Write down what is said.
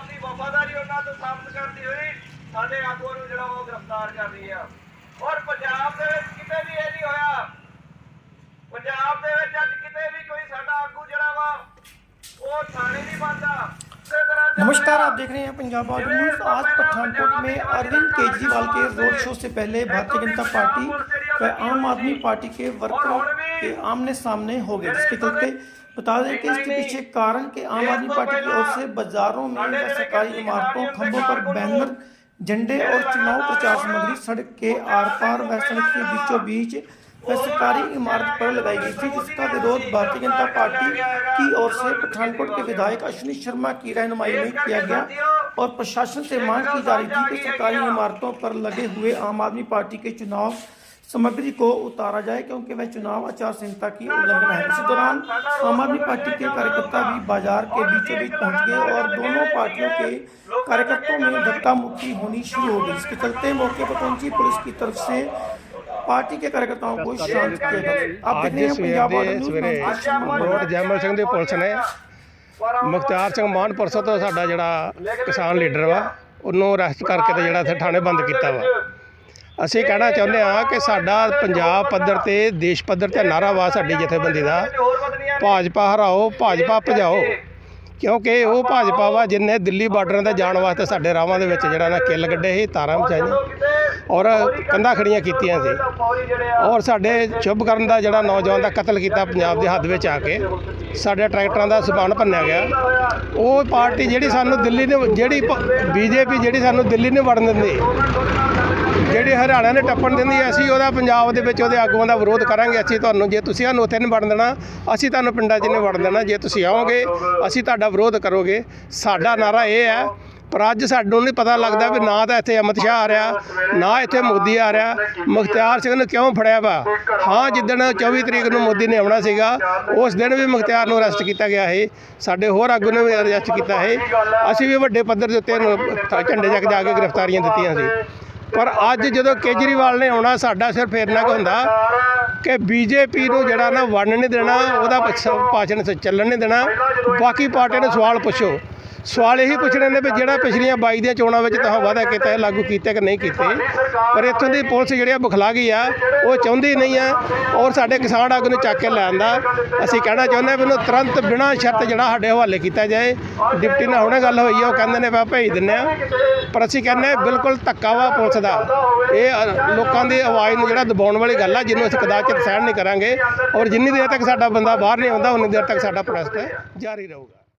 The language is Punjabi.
ਆਪਣੀ ਵਫਾਦਾਰੀ ਉਹਨਾਂ ਤੋਂ ਸਾਬਤ ਕਰਦੀ ਹੋਈ ਸਾਡੇ ਆਗੂਆਂ ਨੂੰ ਜਿਹੜਾ ਉਹ ਗ੍ਰਿਫਤਾਰ ਕਰ ਰਹੀ ਆ ਔਰ ਪੰਜਾਬ ਦੇ ਵਿੱਚ ਕਿਤੇ ਵੀ ਇਹ ਨਹੀਂ ਹੋਇਆ ਪੰਜਾਬ ਦੇ ਵਿੱਚ ਅੱਜ ਕਿਤੇ ਵੀ ਕੋਈ ਸਾਡਾ ਆਗੂ ਜਿਹੜਾ ਵਾ ਉਹ ਥਾਣੇ ਨਹੀਂ ਬੰਦਾ ਇਸੇ ਤਰ੍ਹਾਂ ਚੱਲ नमस्कार ਰਿਹਾ। आप देख रहे हैं पंजाब और न्यूज आज पठानकोट में अरविंद केजरीवाल के रोड शो से पहले भारतीय जनता पार्टी व आम आदमी पार्टी के वर्करों के आमने सामने हो गए जिसके चलते बता दें कि इसके पीछे कारण कि आम आदमी पार्टी की ओर से बाजारों में व सरकारी इमारतों खंभों पर बैनर झंडे और चुनाव प्रचार सामग्री सड़क के आर पार व सड़क के बीचों बीच सरकारी इमारत पर लगाई गई थी जिसका विरोध भारतीय जनता पार्टी की ओर से पठानकोट के विधायक अश्विनी शर्मा की रहनुमाई में किया गया और प्रशासन से मांग की जा रही थी कि सरकारी इमारतों पर लगे हुए आम आदमी पार्टी के चुनाव सामग्री को उतारा जाए क्योंकि वह चुनाव आचार संहिता की उल्लंघन है इसी दौरान आम आदमी पार्टी के कार्यकर्ता भी बाजार के बीचों बीच पहुंच गए और दोनों पार्टियों के कार्यकर्ताओं में धक्का मुक्की होनी शुरू हो गई इसके चलते मौके पर पहुंची पुलिस की तरफ से पार्टी के कार्यकर्ताओं को शांत किया गया आप देख ਅੱਜ रहे हैं ਸਵੇਰ पंजाब और ਦੇ न्यूज़ ਸਵੇਰੇ में आज शाम को ਰੋਡ ਜੈਮਲ ਸਿੰਘ ਦੀ ਪੁਲਿਸ ਨੇ ਮੁਖਤਾਰ ਸਿੰਘ ਮਾਨ ਪਰਸੋਂ ਤੋਂ ਸਾਡਾ ਜਿਹੜਾ ਕਿਸਾਨ ਲੀਡਰ ਵਾ ਉਹਨੂੰ ਅਰੈਸਟ ਕਰਕੇ ਤੇ ਜਿਹੜਾ ਇੱਥੇ ਥਾਣੇ ਬੰਦ ਕੀਤਾ ਵਾ ਅਸੀਂ ਕਹਿਣਾ ਚਾਹੁੰਦੇ ਹਾਂ ਕਿ ਸਾਡਾ ਪੰਜਾਬ ਪੱਧਰ ਤੇ, ਦੇਸ਼ ਪੱਧਰ ਤੇ ਨਾਰਾ ਵਾ ਸਾਡੀ ਜਥੇਬੰਦੀ ਦਾ। ਭਾਜਪਾ ਹਰਾਓ, ਭਾਜਪਾ ਭਜਾਓ। ਕਿਉਂਕਿ ਉਹ ਭਾਜਪਾ ਵਾ ਜਿੰਨੇ ਦਿੱਲੀ ਬਾਰਡਰਾਂ ਤੇ ਜਾਣ ਵਾਸਤੇ ਸਾਡੇ ਰਾਵਾਂ ਦੇ ਵਿੱਚ ਜਿਹੜਾ ਨਾ ਕਿੱਲ ਗੱਡੇ ਸੀ, ਤਾਰਾਂ ਵਿਛਾਈਆਂ। ਔਰ ਕੰਧਾਂ ਖੜੀਆਂ ਕੀਤੀਆਂ ਸੀ। ਔਰ ਸਾਡੇ ਸ਼ੁਭ ਕਰਨ ਦਾ ਜਿਹੜਾ ਨੌਜਵਾਨ ਦਾ ਕਤਲ ਕੀਤਾ ਪੰਜਾਬ ਦੇ ਹੱਦ ਵਿੱਚ ਆ ਕੇ, ਸਾਡੇ ਟਰੈਕਟਰਾਂ ਦਾ ਸਮਾਨ ਭੰਨਿਆ ਗਿਆ। ਉਹ ਪਾਰਟੀ ਜਿਹੜੀ ਸਾਨੂੰ ਦਿੱਲੀ ਨੇ, ਜਿਹੜੀ ਬੀਜੇਪੀ ਜਿਹੜੀ ਸਾਨੂੰ ਦਿੱਲੀ ਨੇ ਵੜਨ ਦਿੰਦੀ ਜਿਹੜੇ ਹਰਿਆਣਾ ਨੇ ਟੱਪਣ ਦਿੰਦੀ ਅਸੀਂ ਉਹਦਾ ਪੰਜਾਬ ਦੇ ਵਿੱਚ ਉਹਦੇ ਆਗੂਆਂ ਦਾ ਵਿਰੋਧ ਕਰਾਂਗੇ। ਅਸੀਂ ਤੁਹਾਨੂੰ, ਜੇ ਤੁਸੀਂ ਸਾਨੂੰ ਉੱਥੇ ਨਹੀਂ ਵੜਨ ਦੇਣਾ, ਅਸੀਂ ਤੁਹਾਨੂੰ ਪਿੰਡਾਂ 'ਚ ਨਹੀਂ ਵੜਨ ਦੇਣਾ। ਜੇ ਤੁਸੀਂ ਆਓਗੇ, ਅਸੀਂ ਤੁਹਾਡਾ ਵਿਰੋਧ ਕਰੋਗੇ। ਸਾਡਾ ਨਾਰਾ ਇਹ ਹੈ, ਪਰ ਅੱਜ ਸਾਨੂੰ ਨਹੀਂ ਪਤਾ ਲੱਗਦਾ ਵੀ ਨਾ ਤਾਂ ਇੱਥੇ ਅਮਿਤ ਸ਼ਾਹ ਆ ਰਿਹਾ, ਨਾ ਇੱਥੇ ਮੋਦੀ ਆ ਰਿਹਾ। ਮੁਖਤਿਆਰ ਸਿੰਘ ਨੂੰ ਕਿਉਂ ਫੜਿਆ ਵਾ? ਹਾਂ ਜਿੱਦਣ 24 ਤਰੀਕ ਨੂੰ ਮੋਦੀ ਨੇ ਆਉਣਾ ਸੀਗਾ, ਉਸ ਦਿਨ ਵੀ ਮੁਖਤਿਆਰ ਨੂੰ ਅਰੈਸਟ ਕੀਤਾ ਗਿਆ ਹੈ ਸਾਡੇ ਹੋਰ ਆਗੂ ਨੇ ਵੀ ਅਰੈਸਟ ਕੀਤਾ ਹੈ ਅਸੀਂ ਵੀ ਵੱਡੇ ਪੱਧਰ ਦੇ ਉੱਤੇ ਝੰਡੇ ਚੱਕ ਜਾ ਕੇ ਗ੍ਰਿਫਤਾਰੀਆਂ ਦਿੱਤੀਆਂ ਸੀ। ਪਰ ਅੱਜ ਜਦੋਂ ਕੇਜਰੀਵਾਲ ਨੇ ਆਉਣਾ, ਸਾਡਾ ਸਿਰਫ ਇੰਨਾ ਕੁ ਹੁੰਦਾ ਕਿ ਬੀਜੇਪੀ ਨੂੰ ਜਿਹੜਾ ਨਾ ਵੰਡ ਨਹੀਂ ਦੇਣਾ, ਉਹਦਾ ਪ- ਭਾਸ਼ਣ ਚੱਲਣ ਨਹੀਂ ਦੇਣਾ। ਬਾਕੀ ਪਾਰਟੀਆਂ ਨੂੰ ਸਵਾਲ ਪੁੱਛੋ। ਸਵਾਲ ਇਹੀ ਪੁੱਛਣੇ ਨੇ ਵੀ ਜਿਹੜਾ ਪਿਛਲੀਆਂ 22 ਦੀਆਂ ਚੋਣਾਂ ਵਿੱਚ ਤਾਂ ਵਾਅਦਾ ਕੀਤਾ ਹੈ, ਲਾਗੂ ਕੀਤੇ ਕਿ ਨਹੀਂ ਕੀਤੇ। ਪਰ ਇੱਥੋਂ ਦੀ ਪੁਲਿਸ ਜਿਹੜੀ ਆ ਬੁਖਲਾ ਗਈ ਆ, ਉਹ ਚਾਹੁੰਦੀ ਨਹੀਂ ਆ ਔਰ ਸਾਡੇ ਕਿਸਾਨ ਆਗੂ ਨੂੰ ਚੱਕ ਕੇ ਲੈਣ ਦਾ। ਅਸੀਂ ਕਹਿਣਾ ਚਾਹੁੰਦੇ ਹਾਂ ਵੀ ਉਹਨੂੰ ਤੁਰੰਤ ਬਿਨਾਂ ਸ਼ਰਤ ਜਿਹੜਾ ਸਾਡੇ ਹਵਾਲੇ ਕੀਤਾ ਜਾਏ। ਡਿਪਟੀ ਨਾਲ ਹੁਣੇ ਗੱਲ ਹੋਈ ਆ, ਉਹ ਕਹਿੰਦੇ ਨੇ ਵੀ ਭੇਜ ਦਿੰਨੇ ਆ। ਪਰ ਅਸੀਂ ਕਹਿੰਦੇ ਬਿਲਕੁਲ ਧੱਕਾ ਵਾ ਪੁਲਿਸ ਦਾ। ਇਹ ਲੋਕਾਂ ਦੀ ਆਵਾਜ਼ ਨੂੰ ਜਿਹੜਾ ਦਬਾਉਣ ਵਾਲੀ ਗੱਲ ਆ, ਜਿਹਨੂੰ ਅਸੀਂ ਕਦਾਚਿਤ ਸਹਿਣ ਨਹੀਂ ਕਰਾਂਗੇ। ਔਰ ਜਿੰਨੀ ਦੇਰ ਤੱਕ ਸਾਡਾ ਬੰਦਾ ਬਾਹਰ ਨਹੀਂ ਆਉਂਦਾ, ਉਨੀ ਦੇਰ ਤੱਕ ਸਾਡਾ ਪ੍ਰੋਟੈਸਟ ਜਾਰੀ ਰਹੂਗਾ।